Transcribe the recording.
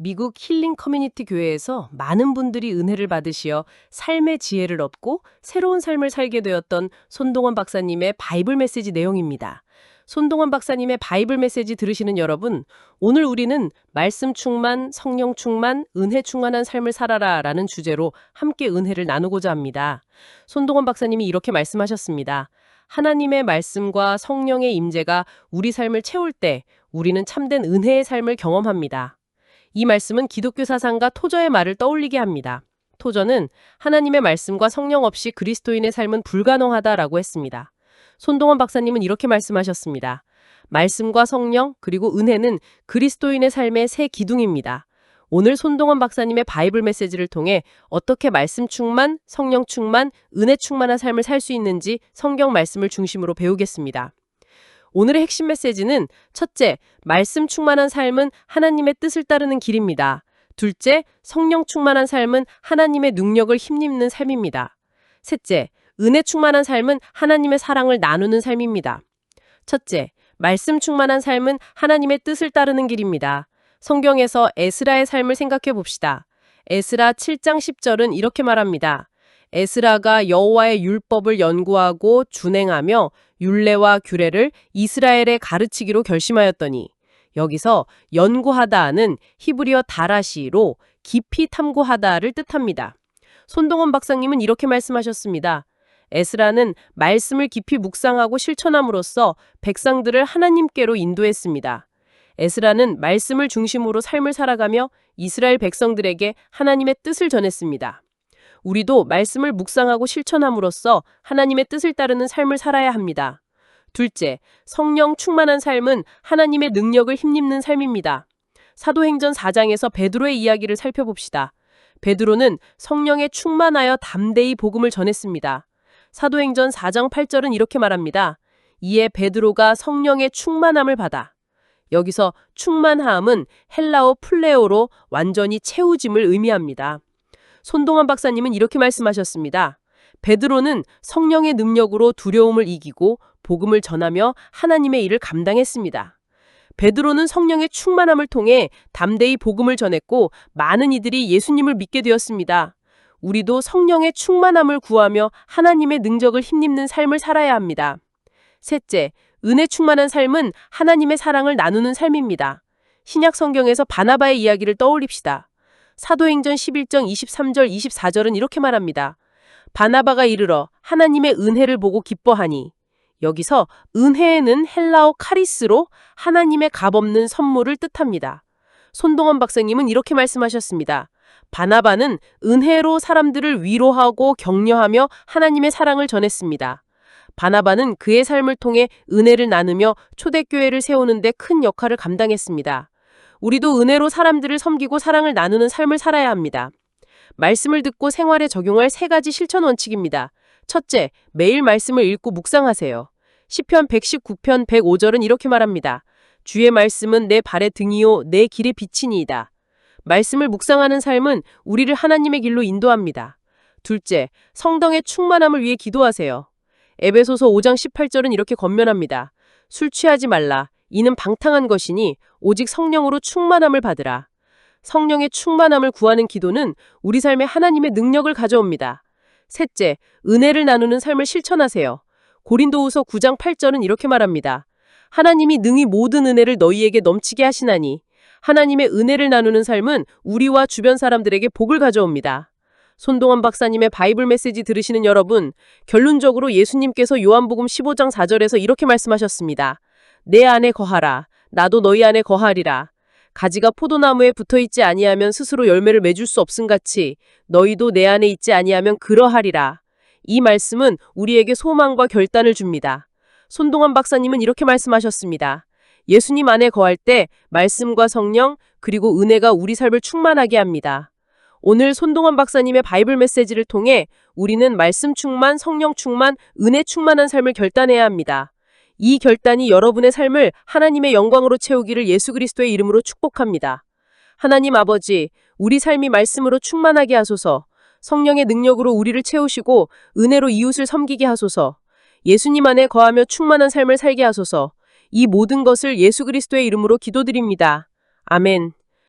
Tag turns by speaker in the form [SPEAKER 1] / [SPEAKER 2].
[SPEAKER 1] 미국 힐링 커뮤니티 교회에서 많은 분들이 은혜를 받으시어 삶의 지혜를 얻고 새로운 삶을 살게 되었던 손동원 박사님의 바이블 메시지 내용입니다. 손동원 박사님의 바이블 메시지 들으시는 여러분, 오늘 우리는 말씀 충만, 성령 충만, 은혜 충만한 삶을 살아라 라는 주제로 함께 은혜를 나누고자 합니다. 손동원 박사님이 이렇게 말씀하셨습니다. 하나님의 말씀과 성령의 임재가 우리 삶을 채울 때 우리는 참된 은혜의 삶을 경험합니다. 이 말씀은 기독교 사상과 토저의 말을 떠올리게 합니다. 토저는 하나님의 말씀과 성령 없이 그리스도인의 삶은 불가능하다라고 했습니다. 손동원 박사님은 이렇게 말씀하셨습니다. 말씀과 성령 그리고 은혜는 그리스도인의 삶의 새 기둥입니다. 오늘 손동원 박사님의 바이블 메시지를 통해 어떻게 말씀 충만, 성령 충만, 은혜 충만한 삶을 살 수 있는지 성경 말씀을 중심으로 배우겠습니다. 오늘의 핵심 메시지는 첫째, 말씀 충만한 삶은 하나님의 뜻을 따르는 길입니다. 둘째, 성령 충만한 삶은 하나님의 능력을 힘입는 삶입니다. 셋째, 은혜 충만한 삶은 하나님의 사랑을 나누는 삶입니다. 첫째, 말씀 충만한 삶은 하나님의 뜻을 따르는 길입니다. 성경에서 에스라의 삶을 생각해 봅시다. 에스라 7장 10절은 이렇게 말합니다. 에스라가 여호와의 율법을 연구하고 준행하며 율례와 규례를 이스라엘에 가르치기로 결심하였더니 여기서 연구하다는 히브리어 다라시로 깊이 탐구하다를 뜻합니다. 손동원 박사님은 이렇게 말씀하셨습니다. 에스라는 말씀을 깊이 묵상하고 실천함으로써 백성들을 하나님께로 인도했습니다. 에스라는 말씀을 중심으로 삶을 살아가며 이스라엘 백성들에게 하나님의 뜻을 전했습니다. 우리도 말씀을 묵상하고 실천함으로써 하나님의 뜻을 따르는 삶을 살아야 합니다. 둘째, 성령 충만한 삶은 하나님의 능력을 힘입는 삶입니다. 사도행전 4장에서 베드로의 이야기를 살펴봅시다. 베드로는 성령에 충만하여 담대히 복음을 전했습니다. 사도행전 4장 8절은 이렇게 말합니다. 이에 베드로가 성령의 충만함을 받아 여기서 충만함은 헬라어 플레오로 완전히 채우짐을 의미합니다. 손동환 박사님은 이렇게 말씀하셨습니다. 베드로는 성령의 능력으로 두려움을 이기고 복음을 전하며 하나님의 일을 감당했습니다. 베드로는 성령의 충만함을 통해 담대히 복음을 전했고 많은 이들이 예수님을 믿게 되었습니다. 우리도 성령의 충만함을 구하며 하나님의 능력을 힘입는 삶을 살아야 합니다. 셋째, 은혜 충만한 삶은 하나님의 사랑을 나누는 삶입니다. 신약 성경에서 바나바의 이야기를 떠올립시다. 사도행전 11장 23절 24절은 이렇게 말합니다. 바나바가 이르러 하나님의 은혜를 보고 기뻐하니 여기서 은혜에는 헬라어 카리스로 하나님의 값없는 선물을 뜻합니다. 손동원 박사님은 이렇게 말씀하셨습니다. 바나바는 은혜로 사람들을 위로하고 격려하며 하나님의 사랑을 전했습니다. 바나바는 그의 삶을 통해 은혜를 나누며 초대교회를 세우는 데 큰 역할을 감당했습니다. 우리도 은혜로 사람들을 섬기고 사랑을 나누는 삶을 살아야 합니다. 말씀을 듣고 생활에 적용할 세 가지 실천 원칙입니다. 첫째, 매일 말씀을 읽고 묵상하세요. 시편 119편 105절은 이렇게 말합니다. 주의 말씀은 내 발의 등이요 내 길의 빛이니이다. 말씀을 묵상하는 삶은 우리를 하나님의 길로 인도합니다. 둘째, 성령의 충만함을 위해 기도하세요. 에베소서 5장 18절은 이렇게 권면합니다. 술 취하지 말라. 이는 방탕한 것이니 오직 성령으로 충만함을 받으라. 성령의 충만함을 구하는 기도는 우리 삶에 하나님의 능력을 가져옵니다. 셋째, 은혜를 나누는 삶을 실천하세요. 고린도후서 9장 8절은 이렇게 말합니다. 하나님이 능히 모든 은혜를 너희에게 넘치게 하시나니 하나님의 은혜를 나누는 삶은 우리와 주변 사람들에게 복을 가져옵니다. 손동환 박사님의 바이블 메시지 들으시는 여러분, 결론적으로 예수님께서 요한복음 15장 4절에서 이렇게 말씀하셨습니다. 내 안에 거하라. 나도 너희 안에 거하리라. 가지가 포도나무에 붙어 있지 아니하면 스스로 열매를 맺을 수 없음같이 너희도 내 안에 있지 아니하면 그러하리라. 이 말씀은 우리에게 소망과 결단을 줍니다. 손동환 박사님은 이렇게 말씀하셨습니다. 예수님 안에 거할 때 말씀과 성령 그리고 은혜가 우리 삶을 충만하게 합니다. 오늘 손동환 박사님의 바이블 메시지를 통해 우리는 말씀 충만, 성령 충만, 은혜 충만한 삶을 결단해야 합니다. 이 결단이 여러분의 삶을 하나님의 영광으로 채우기를 예수 그리스도의 이름으로 축복합니다. 하나님 아버지, 우리 삶이 말씀으로 충만하게 하소서, 성령의 능력으로 우리를 채우시고 은혜로 이웃을 섬기게 하소서, 예수님 안에 거하며 충만한 삶을 살게 하소서, 이 모든 것을 예수 그리스도의 이름으로 기도드립니다. 아멘.